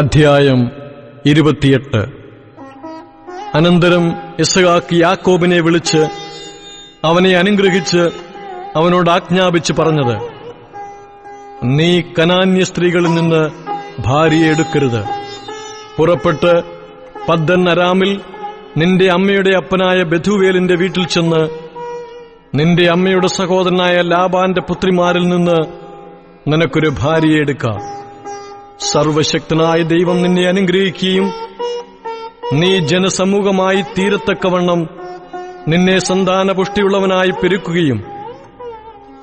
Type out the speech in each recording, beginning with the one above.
അധ്യായം ഇരുപത്തിയെട്ട്. അനന്തരം ഇസഹാക്ക് യാക്കോബിനെ വിളിച്ച് അവനെ അനുഗ്രഹിച്ച് അവനോട് ആജ്ഞാപിച്ച് പറഞ്ഞത് നീ കനാന്യ സ്ത്രീകളിൽ നിന്ന് ഭാര്യയെ എടുക്കരുത്. പുറപ്പെട്ട് പദ്ദൻ അരാമിൽ നിന്റെ അമ്മയുടെ അപ്പനായ ബഥുവേലിന്റെ വീട്ടിൽ ചെന്ന് നിന്റെ അമ്മയുടെ സഹോദരനായ ലാബാന്റെ പുത്രിമാരിൽ നിന്ന് നിനക്കൊരു ഭാര്യയെ എടുക്കാം. സർവശക്തനായ ദൈവം നിന്നെ അനുഗ്രഹിക്കുകയും നീ ജനസമൂഹമായി തീരത്തക്കവണ്ണം നിന്നെ സന്താനപുഷ്ടിയുള്ളവനായി പെരുക്കുകയും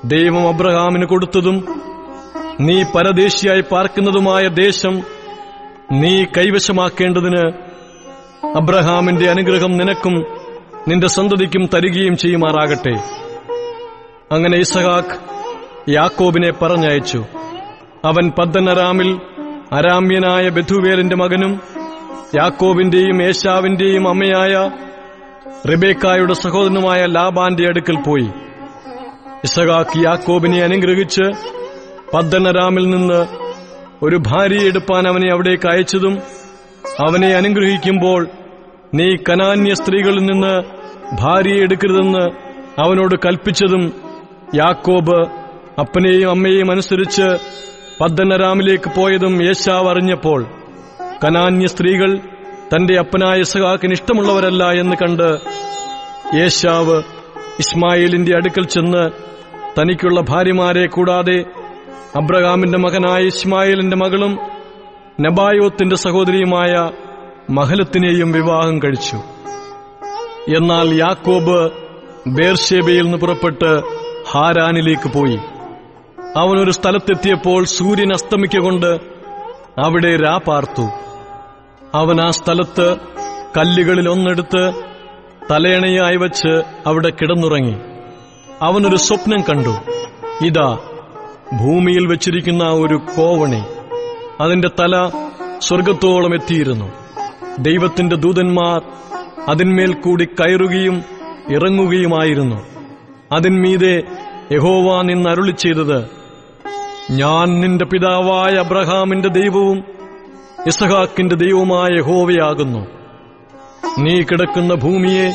ദൈവം അബ്രഹാമിന് കൊടുത്തതും നീ പരദേശിയായി പാർക്കുന്നതുമായ ദേശം നീ കൈവശമാക്കേണ്ടതിന് അബ്രഹാമിന്റെ അനുഗ്രഹം നിനക്കും നിന്റെ സന്തതിക്കും തരികയും ചെയ്യുമാറാകട്ടെ. അങ്ങനെ ഇസഹാക്ക് യാക്കോബിനെ പറഞ്ഞയച്ചു. അവൻ പദ്ദനരാമിൽ അരാമ്യനായ ബഥുവേലിന്റെ മകനും യാക്കോബിന്റെയും ഏശാവിന്റെയും അമ്മയായ റിബേക്കായുടെ സഹോദരനുമായ ലാബാന്റെ അടുക്കൽ പോയി. ഇസഹാക്ക് യാക്കോബിനെ അനുഗ്രഹിച്ച് പദ്ദനരാമിൽ നിന്ന് ഒരു ഭാര്യയെ എടുപ്പാൻ അവനെ അവിടേക്ക് അയച്ചതും അവനെ അനുഗ്രഹിക്കുമ്പോൾ നീ കനാന്യ സ്ത്രീകളിൽ നിന്ന് ഭാര്യയെ എടുക്കരുതെന്ന് അവനോട് കൽപ്പിച്ചതും യാക്കോബ് അപ്പനെയും അമ്മയെയും അനുസരിച്ച് പദ്ദനരാമിലേക്ക് പോയതും യേശാവ് അറിഞ്ഞപ്പോൾ കനാന്യ സ്ത്രീകൾ തന്റെ അപ്പനായ സഹാക്കിന് ഇഷ്ടമുള്ളവരല്ല എന്ന് കണ്ട് യേശാവ് ഇസ്മായിലിന്റെ അടുക്കൽ ചെന്ന് തനിക്കുള്ള ഭാര്യമാരെ കൂടാതെ അബ്രഹാമിന്റെ മകനായ ഇസ്മായിലിന്റെ മകളും നബായോത്തിന്റെ സഹോദരിയുമായ മഹലത്തിനെയും വിവാഹം കഴിച്ചു. എന്നാൽ യാക്കോബ് ബേർഷേബയിൽ നിന്ന് പുറപ്പെട്ട് ഹാരാനിലേക്ക് പോയി. അവനൊരു സ്ഥലത്തെത്തിയപ്പോൾ സൂര്യൻ അസ്തമിക്കൊണ്ട് അവിടെ രാ പാർത്തു. അവൻ ആ സ്ഥലത്ത് കല്ലുകളിൽ ഒന്നെടുത്ത് തലയണയായി വച്ച് അവിടെ കിടന്നുറങ്ങി. അവനൊരു സ്വപ്നം കണ്ടു. ഇതാ ഭൂമിയിൽ വെച്ചിരിക്കുന്ന ഒരു കോവണി. അതിന്റെ തല സ്വർഗത്തോളം എത്തിയിരുന്നു. ദൈവത്തിന്റെ ദൂതന്മാർ അതിന്മേൽ കൂടി കയറുകയും ഇറങ്ങുകയുമായിരുന്നു. അതിന്മീതെ യഹോവ നിന്ന് അരുളി ചെയ്തത് ഞാൻ നിന്റെ പിതാവായ അബ്രഹാമിന്റെ ദൈവവും ഇസഹാക്കിന്റെ ദൈവവുമായ ഹോവയാകുന്നു നീ കിടക്കുന്ന ഭൂമിയെ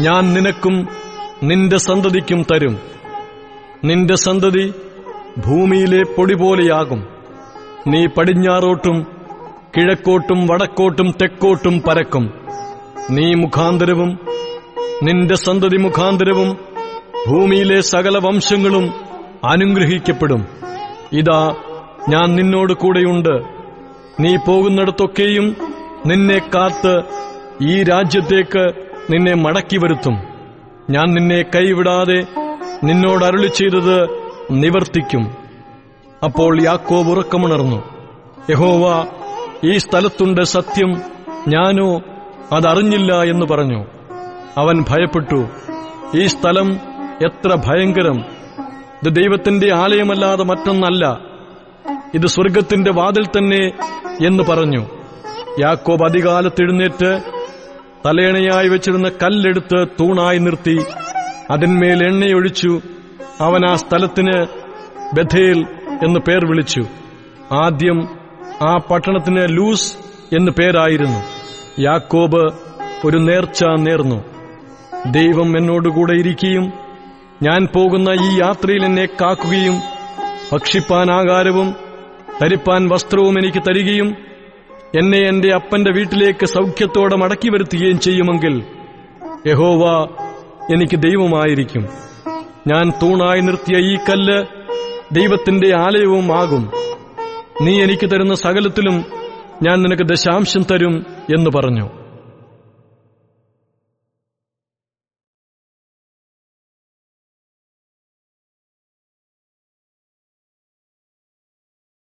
ഞാൻ നിനക്കും നിന്റെ സന്തതിക്കും തരും. നിന്റെ സന്തതി ഭൂമിയിലെ പൊടി പോലെയാകും. നീ പടിഞ്ഞാറോട്ടും കിഴക്കോട്ടും വടക്കോട്ടും തെക്കോട്ടും പരക്കും. നീ മുഖാന്തരവും നിന്റെ സന്തതി മുഖാന്തരവും ഭൂമിയിലെ സകല വംശങ്ങളും അനുഗ്രഹിക്കപ്പെടും. ഇതാ ഞാൻ നിന്നോട് കൂടെയുണ്ട്. നീ പോകുന്നിടത്തൊക്കെയും നിന്നെ കാത്ത് ഈ രാജ്യത്തേക്ക് നിന്നെ മടക്കി വരുത്തും. ഞാൻ നിന്നെ കൈവിടാതെ നിന്നോട് അരുളി ചെയ്തത് നിവർത്തിക്കും. അപ്പോൾ യാക്കോബ് ഉറക്കമുണർന്നു. യഹോവ ഈ സ്ഥലത്തുണ്ട് സത്യം. ഞാനോ അതറിഞ്ഞില്ല എന്ന് പറഞ്ഞു. അവൻ ഭയപ്പെട്ടു. ഈ സ്ഥലം എത്ര ഭയങ്കരം. ഇത് ദൈവത്തിന്റെ ആലയമല്ലാതെ മറ്റൊന്നല്ല. ഇത് സ്വർഗത്തിന്റെ വാതിൽ തന്നെ എന്ന് പറഞ്ഞു. യാക്കോബ് അധികാലത്തെഴുന്നേറ്റ് തലയണയായി വെച്ചിരുന്ന കല്ലെടുത്ത് തൂണായി നിർത്തി. അതിന്മേൽ എണ്ണയൊഴിച്ചു. അവൻ ആ സ്ഥലത്തിന് ബഥേൽ എന്ന് പേർ വിളിച്ചു. ആദ്യം ആ പട്ടണത്തിന് ലൂസ് എന്ന് പേരായിരുന്നു. യാക്കോബ് ഒരു നേർച്ച നേർന്നു. ദൈവം എന്നോടുകൂടെ ഇരിക്കുകയും ഞാൻ പോകുന്ന ഈ യാത്രയിൽ എന്നെ കാക്കുകയും ഭക്ഷിപ്പാൻ ആകാരവും ധരിപ്പാൻ വസ്ത്രവും എനിക്ക് തരികയും എന്നെ എന്റെ അപ്പന്റെ വീട്ടിലേക്ക് സൗഖ്യത്തോടെ മടക്കി വരുത്തുകയും ചെയ്യുമെങ്കിൽ യഹോവ എനിക്ക് ദൈവമായിരിക്കും. ഞാൻ തൂണായി നിർത്തിയ ഈ കല്ല് ദൈവത്തിന്റെ ആലയവും ആകും. നീ എനിക്ക് തരുന്ന സകലത്തിലും ഞാൻ നിനക്ക് ദശാംശം തരും എന്ന് പറഞ്ഞു.